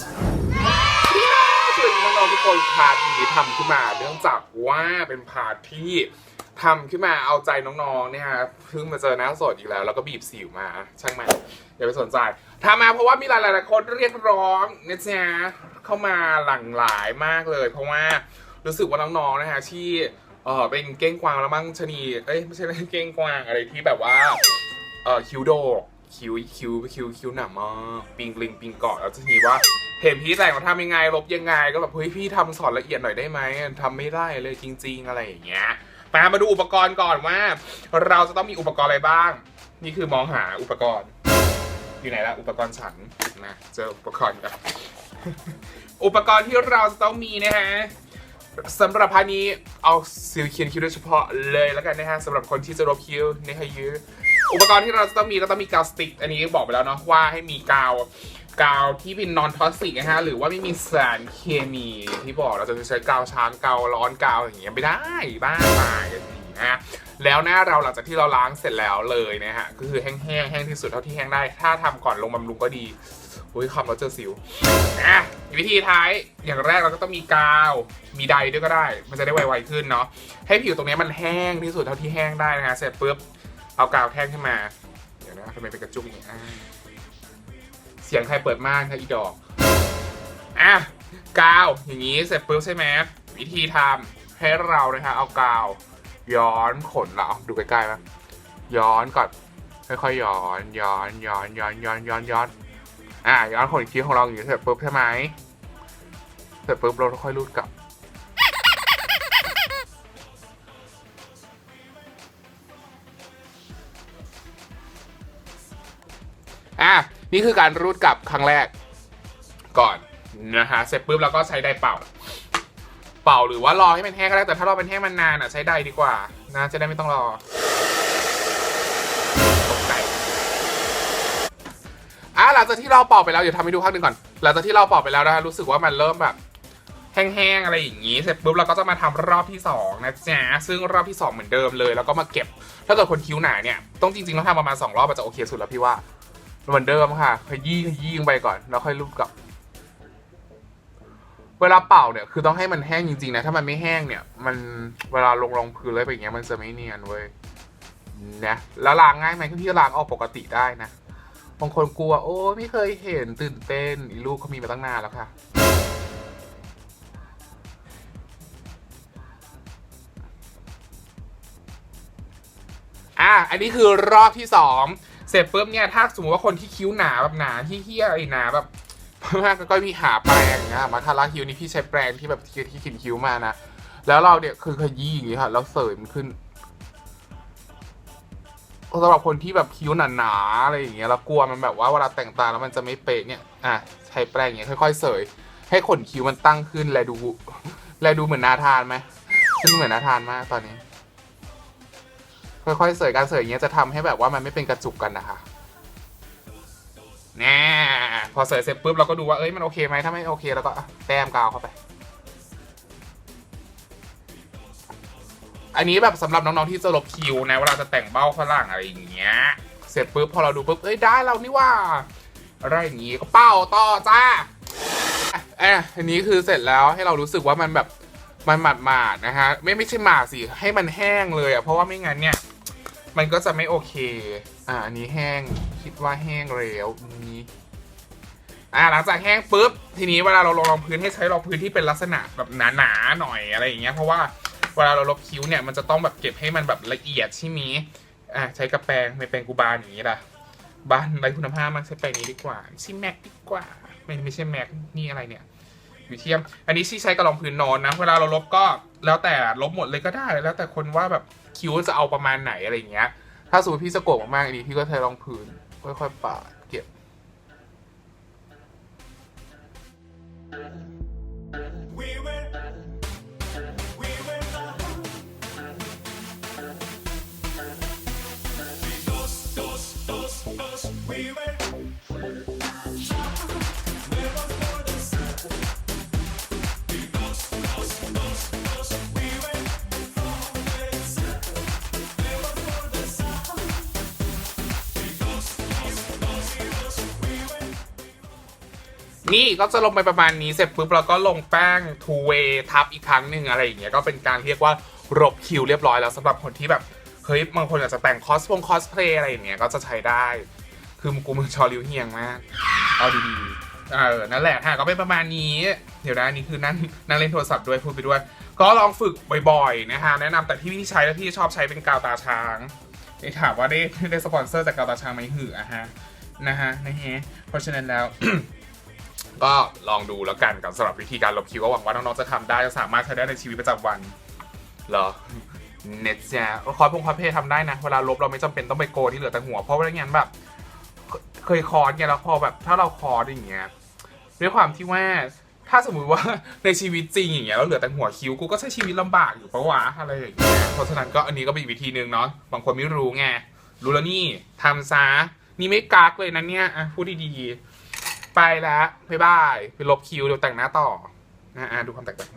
สวัสดีน้องๆทุกคนพาร์ทนี้ทำขึ้นมา เนื่องจากว่าเป็นพาร์ทที่ทำขึ้นมาเอาใจน้องๆเนี่ยเพิ่งมาเจอหน้าสดอีกแล้ว แล้วก็บีบสิวมา ช่างมันอย่าไปสนใจทำมาเพราะว่ามีหลายๆคนเรียกร้องนะจ๊ะเข้ามาหลั่งหลายมากเลย เพราะว่ารู้สึกว่าน้องๆนะฮะที่เออเป็นเก้งกวางแล้วมั้งชะนีเอ้ยไม่ใช่เก้งกวางอะไรที่แบบว่าเอ่อคิ้วโดกคิ้วคิ้วคิ้วคิ้วหนามากปิงปลิงปิงเกาะแล้วจะทีว่า เห็นพี่แต่งมาทำยังไงลบยังไง ก็แบบเฮ้ยพี่ทำสอนละเอียดหน่อยได้ไหมทำไม่ได้เลยจริง ๆ อะไรอย่างเงี้ยมามาดูอุปกรณ์ก่อนว่า เราจะต้องมีอุปกรณ์อะไรบ้าง นี่คือมองหาอุปกรณ์ อยู่ไหนละอุปกรณ์ฉันนะเจออุปกรณ์กันอุปกรณ์ที่เราจะต้องมีนะฮะสำหรับพาร์ทนี้เอาซิลเคียนคิ้วโดยเฉพาะเลยแล้วกันนะฮะสำหรับคนที่จะลบคิ้วนะฮะยื้ออุปกรณ์ที่เราจะต้องมีก็ต้องมีกาวสติ๊กอันนี้บอกไปแล้วเนาะว่าให้มีกาว กาวที่เป็นนอนทอสิกนะฮะหรือว่าไม่มีสารเคมีที่บอกเราจะใช้กาวช้างกาวร้อนกาวอย่างเงี้ยไม่ได้บ้าตายอย่างนี้นะแล้วหน้าเราหลังจากที่เราล้างเสร็จแล้วเลยนะฮะก็คือแห้งๆแห้งที่สุดเท่าที่แห้งได้ ถ้าทำก่อนลงบำรุงก็ดีอุ้ยคำเราเจอสิวอะวิธีท้ายอย่างแรกเราก็ต้องมีกาวมีใดด้วยก็ได้ มันจะได้ไวๆขึ้นเนาะให้ผิวตรงนี้มันแห้งที่สุดเท่าที่แห้งได้นะฮะเสร็จปุ๊บเอากาวแท่งขึ้นมาเดี๋ยวนะทำไมเป็นกระจุกอย่างนี้ สียงใครเปิดม่านคะอีดอก อะกาวอย่างนี้เสร็จปุ๊บใช่ไหมวิธีทำให้เรานะคะเอากาว ย้อนขนเราดูใกล้ๆมั้ยย้อนก่อนค่อยๆย้อนย้อนย้อนย้อนย้อนย้อนย้อนอะย้อนขนคิ้วของเราอย่างนี้เสร็จปุ๊บใช่ไหมเสร็จปุ๊บเราค่อยรูดกลับอะ นี่คือการรูดกลับครั้งแรกก่อนนะฮะเสร็จปุ๊บเราก็ใช้ไดเป่า เป่าหรือว่ารอให้มันแห้งก็ได้แต่ถ้ารอมันแห้งมันนานอะใช้ไดดีกว่านะจะได้ไม่ต้องรอตกใจอะหลังจากที่เราเป่าไปแล้วเดี๋ยวทำให้ดูภาคหนึ่งก่อน หลังจากที่เราเป่าไปแล้วนะฮะรู้สึกว่ามันเริ่มแบบแห้งๆอะไรอย่างนี้ เสร็จปุ๊บเราก็จะมาทำรอบที่สองนะจ๊ะซึ่งรอบที่สองเหมือนเดิมเลย แล้วก็มาเก็บ ถ้าเกิดคนคิ้วหนาเนี่ยต้องจริงๆต้องทำประมาณสองรอบมันจะโอเคสุดแล้วพี่ว่า เหมือนเดิมค่ะ ขยี้ขยี้ลงไปก่อน แล้วค่อยรูปกลับ เวลาเป่าเนี่ย คือต้องให้มันแห้งจริงๆนะ ถ้ามันไม่แห้งเนี่ย มันเวลาลงรองพื้นอะไรแบบเงี้ย มันจะไม่เนียนเว้ย นะ แล้วล้างง่ายไหมพี่ล้างออกปกติได้นะ บางคนกลัว โอ้ไม่เคยเห็นตื่นเต้น อีลูกเขามีมาตั้งนานแล้วค่ะอะ อันนี้คือรอบที่สอง เสร็จปุ๊บเนี่ยถ้าสมมติว่าคนที่คิ้วหนาแบบหนาที่เฮี้ยไอ้หนาแบบมากก็มีหาแปรงนะมาทาราคิ้วนี่พี่ใช้แปรงที่แบบที่ที่ขีดคิ้วมานะแล้วเราเนี่ยคือขยี้อย่างงี้ค่ะแล้วเสริมขึ้นสำหรับคนที่แบบคิ้วหนาๆอะไรอย่างเงี้ยแล้วกลัวมันแบบว่าเวลาแต่งตาแล้วมันจะไม่เป๊ะเนี่ยอะใช้แปรงอย่างเงี้ยค่อยๆเสย ให้ขนคิ้วมันตั้งขึ้นแลดูแลดูเหมือนนาทานไหมซึ่งเหมือนนาทานมากตอนนี้ ค่อยๆเสยการเสยอย่างเงี้ยจะทำให้แบบว่ามันไม่เป็นกระจุกกันนะคะแน่พอเสยเสร็จปุ๊บเราก็ดูว่าเอ้ยมันโอเคไหมถ้าไม่โอเคเราก็แต้มกาวเข้าไป อันนี้แบบสำหรับน้องๆที่จะลบคิวนะเวลาจะแต่งเบ้าฝรั่งอะไรอย่างเงี้ยเสร็จปุ๊บพอเราดูปุ๊บเอ้ยได้แล้วนี่ว่าอะไรอย่างงี้ก็เป้าต่อจ้าอะอันนี้คือเสร็จแล้วให้เรารู้สึกว่ามันแบบมันหมาดๆนะฮะไม่ไม่ใช่หมาดสิให้มันแห้งเลยอะเพราะว่าไม่งั้นเนี่ย มันก็จะไม่โอเค อ่าอันนี้แห้ง คิดว่าแห้งแล้วนี้ อ่าหลังจากแห้งปุ๊บ ทีนี้เวลาเราลงรองพื้นให้ใช้รองพื้นที่เป็นลักษณะแบบหนาๆหน่อยอะไรอย่างเงี้ย เพราะว่าเวลาเราลบคิ้วเนี่ยมันจะต้องแบบเก็บให้มันแบบละเอียดใช่ไหมอ่าใช้กระแปรงไม่แปรงกูบานอย่างนี้ล่ะ บานไรคุณภาพมากใช้แปรงนี้ดีกว่าใช่แม็กดีกว่า ไม่ไม่ใช่แม็กนี่อะไรเนี่ยอยู่เทียม อันนี้ที่ใช้กระรองพื้นนอนนะ เวลาเราลบก็แล้วแต่ลบหมดเลยก็ได้ แล้วแต่คนว่าแบบ คิ้วจะเอาประมาณไหนอะไรอย่างเงี้ย ถ้าสมมติพี่สะโกกมากๆอันนี้พี่ก็ใช้รองพื้นค่อยๆปาดเก็บ นี่ก็จะลงไปประมาณนี้เสร็จปุ๊บเราก็ลงแป้ง two way ทับอีกครั้งหนึ่งอะไรอย่างเงี้ยก็เป็นการเรียกว่ารบคิวเรียบร้อยแล้วสำหรับคนที่แบบเฮ้ยบางคนอยากจะแต่งคอสพงคอสเพลย์อะไรอย่างเงี้ยก็จะใช้ได้ คือมึงกูมึงชอริวเฮียงมากเอาดีๆเออนั่นแหละค่ะก็เป็นประมาณนี้ เดี๋ยวนะอันนี่คือนั่งนั่งเล่นโทรศัพท์ด้วยพูดไปด้วย ก็ลองฝึกบ่อยๆนะคะแนะนำแต่ที่พี่ใช้แล้วพี่ชอบใช้เป็นกาวตาช้างไอ้ถามว่าได้ได้สปอนเซอร์จากกาวตาช้างไหมหืออะฮะนะฮะนะฮะเพราะฉะนั้นแล้ว ก็ลองดูแล้วกันกับสำหรับวิธีการลบคิวก็หวังว่าน้องๆจะทำได้จะสามารถใช้ได้ในชีวิตประจำวันเหรอเน็ตจ้ะคอร์สพงคอร์สเพย์ทำได้นะ เวลาลบเราไม่จำเป็นต้องไปโกนที่เหลือแต่หัว เพราะว่าอย่างนั้นแบบเคยคอร์สไงแล้วพอแบบถ้าเราคอร์สอย่างเงี้ยด้วยความที่ว่าถ้าสมมุติว่าในชีวิตจริงอย่างเงี้ยเราเหลือแต่หัวคิ้วกูก็ใช้ชีวิตลำบากอยู่ปะวะอะไรอย่างเงี้ยเพราะฉะนั้นก็อันนี้ก็เป็นอีกวิธีหนึ่งเนาะบางคนไม่รู้ไงรู้แล้วนี่ทำซะนี่ไม่กักเลยนะเนี่ยพูดดีๆ ไปแล้วบ๊ายบาย ไปลบคิวเดี๋ยวแต่งหน้าต่อ อ่าดูความแตกต่าง